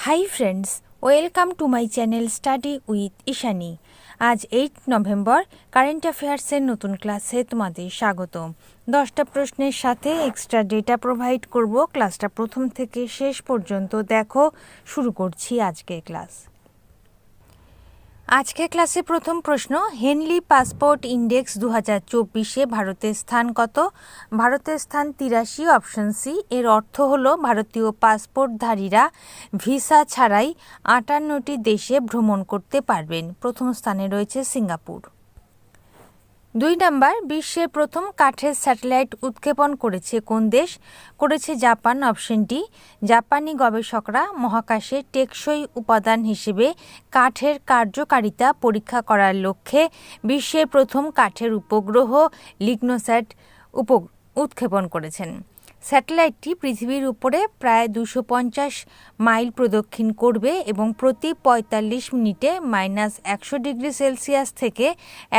Hi friends welcome to my channel study with Ishani আজ eight November current অ্যাফেয়ার্সের নতুন ক্লাসে তোমাদের স্বাগত দশটা প্রশ্নের সাথে এক্সট্রা ডেটা প্রোভাইড করব। ক্লাসটা প্রথম থেকে শেষ পর্যন্ত দেখো। শুরু করছি আজকের ক্লাস আজকে ক্লাসে প্রথম প্রশ্ন, হেনলি পাসপোর্ট ইন্ডেক্স দু হাজার চব্বিশে ভারতের স্থান কত? ভারতের স্থান তিরাশি, অপশন সি। এর অর্থ হল ভারতীয় পাসপোর্টধারীরা ভিসা ছাড়াই আটান্নটি দেশে ভ্রমণ করতে পারবেন। প্রথম স্থানে রয়েছে সিঙ্গাপুর। দুই নাম্বার, বিশ্বের প্রথম কাঠের স্যাটেলাইট উৎক্ষেপণ করেছে কোন দেশ? করেছে জাপান অপশনটি জাপানি গবেষকরা মহাকাশে টেকসই উপাদান হিসেবে কাঠের কার্যকারিতা পরীক্ষা করার লক্ষ্যে বিশ্বের প্রথম কাঠের উপগ্রহ লিগনোস্যাট উপ, উৎক্ষেপণ করেছেন। স্যাটেলাইটটি পৃথিবীর উপরে প্রায় দুশো পঞ্চাশ মাইল প্রদক্ষিণ করবে এবং প্রতি পঁয়তাল্লিশ মিনিটে মাইনাস একশো ডিগ্রি সেলসিয়াস থেকে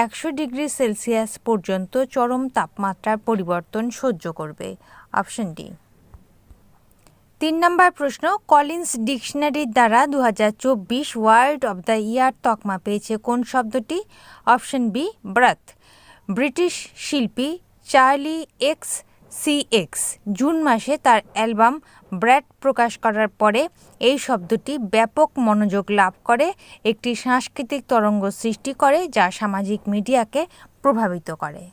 একশো ডিগ্রি সেলসিয়াস পর্যন্ত চরম তাপমাত্রার পরিবর্তন সহ্য করবে। Option D. তিন নম্বর প্রশ্ন, কলিন্স ডিকশনারির দ্বারা দু হাজার চব্বিশ ওয়ার্ল্ড অব দ্য ইয়ার তকমা পেয়েছে কোন শব্দটি? Option B, brat. ব্রিটিশ শিল্পী চার্লি এক্স সিএক্স জুন মাসে তার অ্যালবাম ব্র্যাড প্রকাশ করার পরে এই শব্দটি ব্যাপক মনোযোগ লাভ করে, একটি সাংস্কৃতিক তরঙ্গ সৃষ্টি করে যা সামাজিক মিডিয়াকে প্রভাবিত করে।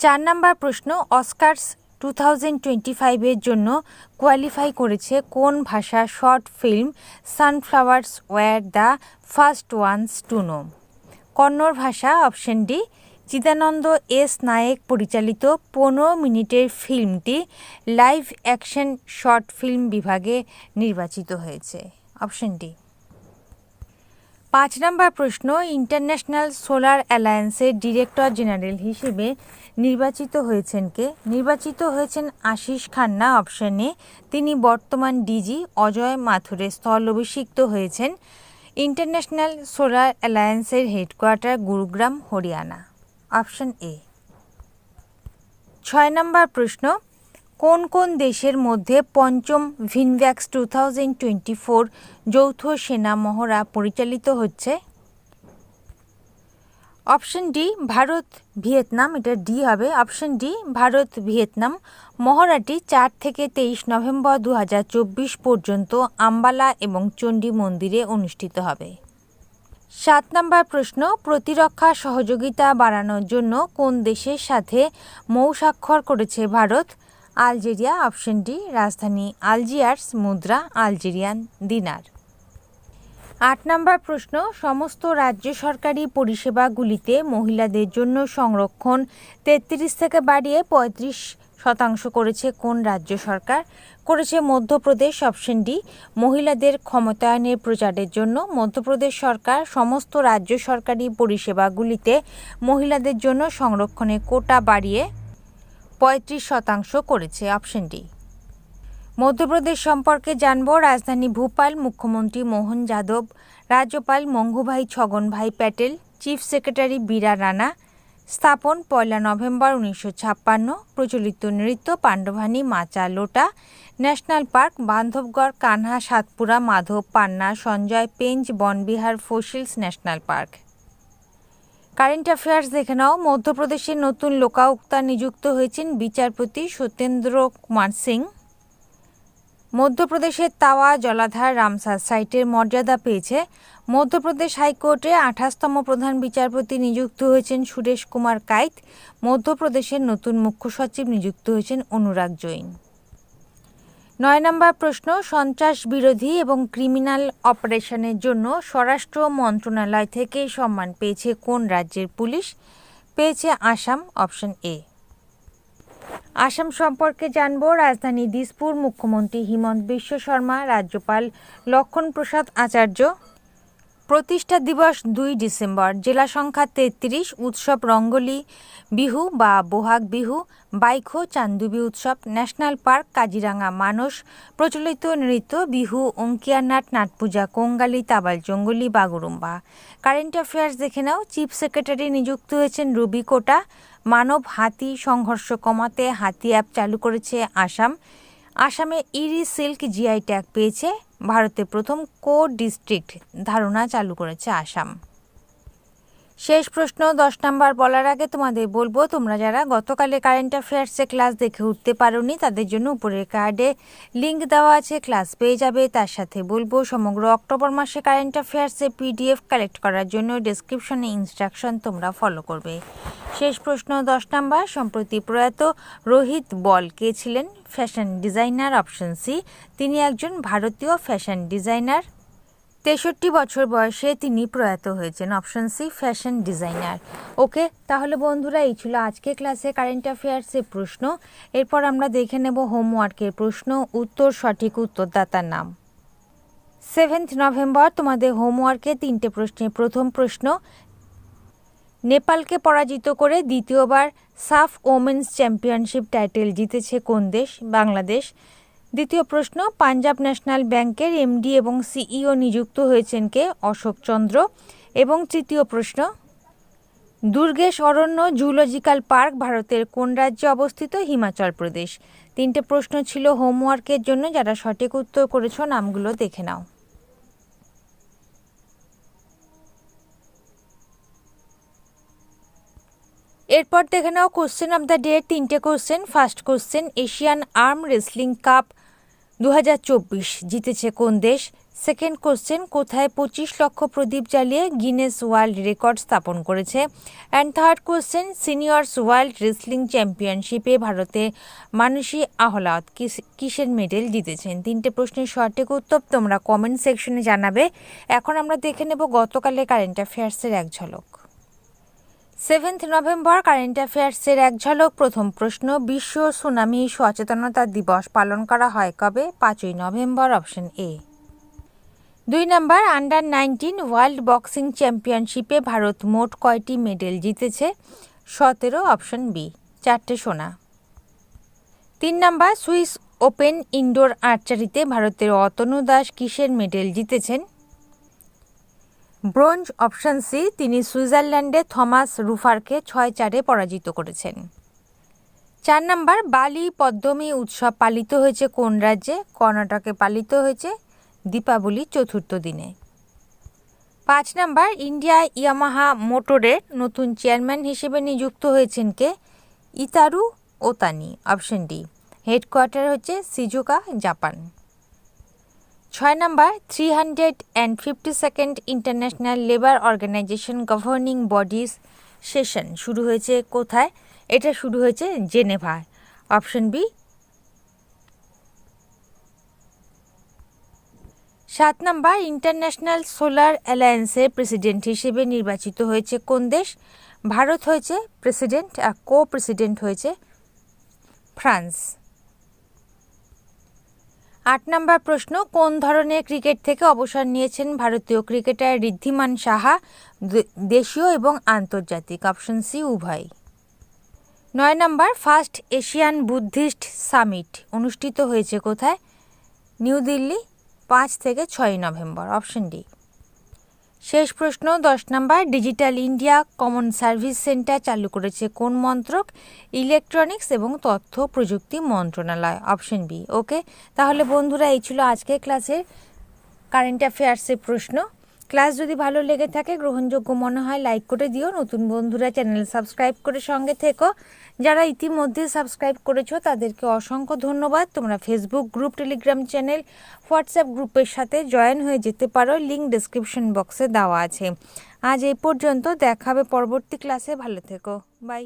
চার নম্বর প্রশ্ন, অস্কার্স টু থাউজেন্ড টোয়েন্টি ফাইভের জন্য কোয়ালিফাই করেছে কোন ভাষা short film sunflowers were the first ones to know? Kannada ভাষা option D Chidananda S. Naik পরিচালিত পনেরো মিনিটের ফিল্মটি লাইভ অ্যাকশন শর্ট ফিল্ম বিভাগে নির্বাচিত হয়েছে। Option D. পাঁচ নম্বর প্রশ্ন, ইন্টারন্যাশনাল সোলার অ্যালায়েন্সের ডিরেক্টর জেনারেল হিসেবে নির্বাচিত হয়েছেন কে? নির্বাচিত হয়েছেন আশিস খান্না। অপশনে তিনি বর্তমান ডিজি অজয় মাথুরে। স্থল অভিষিক্ত হয়েছেন international solar অ্যালায়েন্সের headquarter, Gurugram, Haryana. Option A. ছয় নম্বর প্রশ্ন, কোন কোন দেশের মধ্যে পঞ্চম Vinbax two thousand twenty four যৌথ সেনা মহড়া পরিচালিত হচ্ছে? অপশন ডি, ভারত, ভিয়েতনাম, এটা ডি হবে। অপশন ডি, ভারত, ভিয়েতনাম, মহড়াটি চার থেকে তেইশ নভেম্বর দু হাজার চব্বিশ পর্যন্ত আম্বালা এবং চণ্ডী মন্দিরে অনুষ্ঠিত হবে। সাত নম্বর প্রশ্ন, প্রতিরক্ষা সহযোগিতা বাড়ানোর জন্য কোন দেশের সাথে মৌ স্বাক্ষর করেছে ভারত? আলজেরিয়া অপশন ডি রাজধানী আলজিয়ার্স, মুদ্রা, আলজেরিয়ান দিনার। আট নম্বর প্রশ্ন, সমস্ত রাজ্য সরকারি পরিষেবাগুলিতে মহিলাদের জন্য সংরক্ষণ তেত্রিশ থেকে বাড়িয়ে পঁয়ত্রিশ শতাংশ করেছে কোন রাজ্য সরকার? করেছে মধ্যপ্রদেশ অপশন ডি মহিলাদের ক্ষমতায়নের প্রচারের জন্য। মধ্যপ্রদেশ সরকার সমস্ত রাজ্য সরকারি পরিষেবাগুলিতে মহিলাদের জন্য সংরক্ষণের কোটা বাড়িয়ে পঁয়ত্রিশ শতাংশ করেছে অপশন ডি মধ্যপ্রদেশ সম্পর্কে জানব রাজধানী ভোপাল মুখ্যমন্ত্রী মোহন যাদব, রাজ্যপাল মঙ্গুভাই ছগনভাই প্যাটেল, চিফ সেক্রেটারি বীরা রানা স্থাপন পয়লা নভেম্বর উনিশশো ছাপ্পান্ন, প্রচলিত নৃত্য Pandavani Macha Lota, national park, Bandhavgarh, Kanha, Satpura, Madhav Panna, Sanjay Pench Vanvihar fossils national park. Current affairs দেখে নাও। মধ্যপ্রদেশের নতুন লোকাউক্তা নিযুক্ত হয়েছেন বিচারপতি সত্যেন্দ্র কুমার সিং। মধ্যপ্রদেশের তাওয়া, জলাধার, রামসার সাইটের মর্যাদা পেয়েছে। মধ্যপ্রদেশ হাইকোর্টে আঠাশতম প্রধান বিচারপতি নিযুক্ত হয়েছেন সুরেশ কুমার কাইত। মধ্যপ্রদেশের নতুন মুখ্য সচিব নিযুক্ত হয়েছেন অনুরাগ জৈন। নয় নম্বর প্রশ্ন, সন্ত্রাস বিরোধী এবং ক্রিমিনাল অপারেশনের জন্য স্বরাষ্ট্র মন্ত্রণালয় থেকে সম্মান পেয়েছে কোন রাজ্যের পুলিশ? পেয়েছে আসাম, অপশন এ। আসাম সম্পর্কে জানব রাজধানী দিসপুর মুখ্যমন্ত্রী হিমন্ত বিশ্ব শর্মা রাজ্যপাল লক্ষণ প্রসাদ আচার্য প্রতিষ্ঠা দিবস দুই ডিসেম্বর। জেলা সংখ্যা তেত্রিশ, উৎসব রঙ্গলি, বিহু বা বোহাগ বিহু, বাইখো চান্দুবি উৎসব, ন্যাশনাল পার্ক কাজিরাঙ্গা মানস, প্রচলিত নৃত্য, বিহু অঙ্কিয়া নাট নাট পূজা কোঙ্গালি, তাবাল জঙ্গলি, বাগুরুম্বা। কারেন্ট অ্যাফেয়ার্স দেখে নাও। চিফ সেক্রেটারি নিযুক্ত হয়েছেন রবি কোটা। মানব হাতি সংঘর্ষ কমাতে হাতি অ্যাপ চালু করেছে আসাম। আসামে ইরি সিল্ক জিআই ট্যাগ পেয়েছে ভারতে প্রথম কো ডিস্ট্রিক্ট ধারণা চালু করেছে আসাম। শেষ প্রশ্ন, দশ নাম্বার বলার আগে তোমাদের বলব, তোমরা যারা গতকালে কারেন্ট অ্যাফেয়ার্সে ক্লাস দেখে উঠতে পারোনি, তাদের জন্য উপরের কার্ডে লিঙ্ক দেওয়া আছে ক্লাস পেয়ে যাবে। তার সাথে বলব, সমগ্র অক্টোবর মাসে কারেন্ট অ্যাফেয়ার্সে পিডিএফ কালেক্ট করার জন্য ডেসক্রিপশনে ইনস্ট্রাকশন তোমরা ফলো করবে। শেষ প্রশ্ন, দশ নাম্বার, সম্প্রতি প্রয়াত রোহিত বল কে ছিলেন? ফ্যাশন ডিজাইনার অপশন সি তিনি একজন ভারতীয় ফ্যাশন ডিজাইনার তেষট্টি বছর বয়সে তিনি প্রয়াত হয়েছেন option C fashion designer okay, তাহলে বন্ধুরা, এই ছিল আজকে ক্লাসে কারেন্ট অ্যাফেয়ার্সের প্রশ্ন। এরপর আমরা দেখে নেব হোমওয়ার্কের প্রশ্ন, উত্তর, সঠিক উত্তরদাতার নাম। সেভেন্থ নভেম্বর তোমাদের হোমওয়ার্কে তিনটে প্রশ্নের প্রথম প্রশ্ন। নেপালকে পরাজিত করে দ্বিতীয়বার সাফ ওমেন্স চ্যাম্পিয়নশিপ টাইটেল জিতেছে কোন দেশ? বাংলাদেশ। দ্বিতীয় প্রশ্ন, পাঞ্জাব ন্যাশনাল ব্যাংকের এমডি এবং সিইও নিযুক্ত হয়েছেন কে? অশোক চন্দ্র। এবং তৃতীয় প্রশ্ন, দুর্গেশ অরণ্য জুলজিক্যাল পার্ক ভারতের কোন রাজ্যে অবস্থিত? হিমাচল প্রদেশ। তিনটে প্রশ্ন ছিল হোমওয়ার্কের জন্য, যারা সঠিক উত্তর করেছ নামগুলো দেখে নাও। এরপর দেখে নাও কোশ্চেন অফ দ্য ডে তিনটে question first question Asian arm wrestling cup দু হাজার চব্বিশ জিতেছে কোন দেশ? সেকেন্ড কোশ্চেন কোথায় পঁচিশ লক্ষ প্রদীপ জ্বালিয়ে গিনেস ওয়ার্ল্ড রেকর্ড স্থাপন করেছে? And third question seniors world wrestling চ্যাম্পিয়নশিপে ভারতে মানসী আহলাদ কিসের মেডেল জিতেছেন? তিনটে প্রশ্নের সঠিক উত্তর তোমরা কমেন্ট সেকশনে জানাবে। এখন আমরা দেখে নেব গতকালের কারেন্ট অ্যাফেয়ার্সের এক ঝলক। সেভেন্থ নভেম্বর কারেন্ট অ্যাফেয়ার্সের এক ঝলক। প্রথম প্রশ্ন, বিশ্ব সুনামি সচেতনতা দিবস পালন করা হয় কবে? পাঁচই নভেম্বর, অপশন এ। দুই নম্বর, আন্ডার নাইনটিন ওয়ার্ল্ড বক্সিং চ্যাম্পিয়নশিপে ভারত মোট কয়টি মেডেল জিতেছে? সতেরো, অপশন বি। চারটে সোনা। তিন নম্বর, সুইস ওপেন ইনডোর আর্চারিতে ভারতের অতনু দাস কিসের মেডেল জিতেছেন? ব্রোঞ্জ অপশন সি, তিনি সুইজারল্যান্ডে থমাস রুফারকে ছয় চারে পরাজিত করেছেন। চার নম্বর, বালি পদ্মমী উৎসব পালিত হয়েছে কোন রাজ্যে? কর্ণাটকে পালিত হয়েছে দীপাবলি চতুর্থ দিনে। পাঁচ নম্বর, ইন্ডিয়া ইয়ামাহা মোটরের নতুন চেয়ারম্যান হিসেবে নিযুক্ত হয়েছেন কে? Itaru Otani, option D. Headquarter হচ্ছে সিজুকা, জাপান। ছয় নম্বর three hundred and fifty second international labour organisation governing bodies session শুরু হয়েছে কোথায়? এটা শুরু হয়েছে জেনেভায়। অপশন বি সাত নম্বর ইন্টারন্যাশনাল সোলার অ্যালায়েন্সের প্রেসিডেন্ট হিসেবে নির্বাচিত হয়েছে কোন দেশ? ভারত হয়েছে প্রেসিডেন্ট আর কো প্রেসিডেন্ট হয়েছে ফ্রান্স আট নম্বর প্রশ্ন, কোন ধরনের ক্রিকেট থেকে অবসর নিয়েছেন ভারতীয় ক্রিকেটার ঋদ্ধিমান সাহা দেশীয় এবং আন্তর্জাতিক? অপশন সি, উভয়। নয় নম্বর, ফার্স্ট এশিয়ান বুদ্ধিস্ট সামিট অনুষ্ঠিত হয়েছে কোথায়? নিউ দিল্লি, পাঁচ থেকে ছয় নভেম্বর। Option D. শেষ প্রশ্ন, দশ নম্বর digital India common service centre চালু করেছে কোন মন্ত্রক? ইলেকট্রনিক্স এবং তথ্য প্রযুক্তি মন্ত্রণালয় অপশন বি ওকে তাহলে বন্ধুরা, এই ছিল আজকের ক্লাসের কারেন্ট অ্যাফেয়ার্সের প্রশ্ন। ক্লাস যদি ভালো লেগে থাকে, গ্রহণযোগ্য মনে হয়, লাইক করে দিও। নতুন বন্ধুরা, চ্যানেল সাবস্ক্রাইব করে সঙ্গে থেকো। যারা ইতিমধ্যে সাবস্ক্রাইব করেছ, তাদেরকে অসংখ্য ধন্যবাদ। তোমরা Facebook group Telegram channel WhatsApp গ্রুপের সাথে জয়েন হয়ে যেতে পারো। লিঙ্ক ডিসক্রিপশন বক্সে দেওয়া আছে। আজ এই পর্যন্ত, দেখাবে পরবর্তী ক্লাসে ভালো থেকো। বাই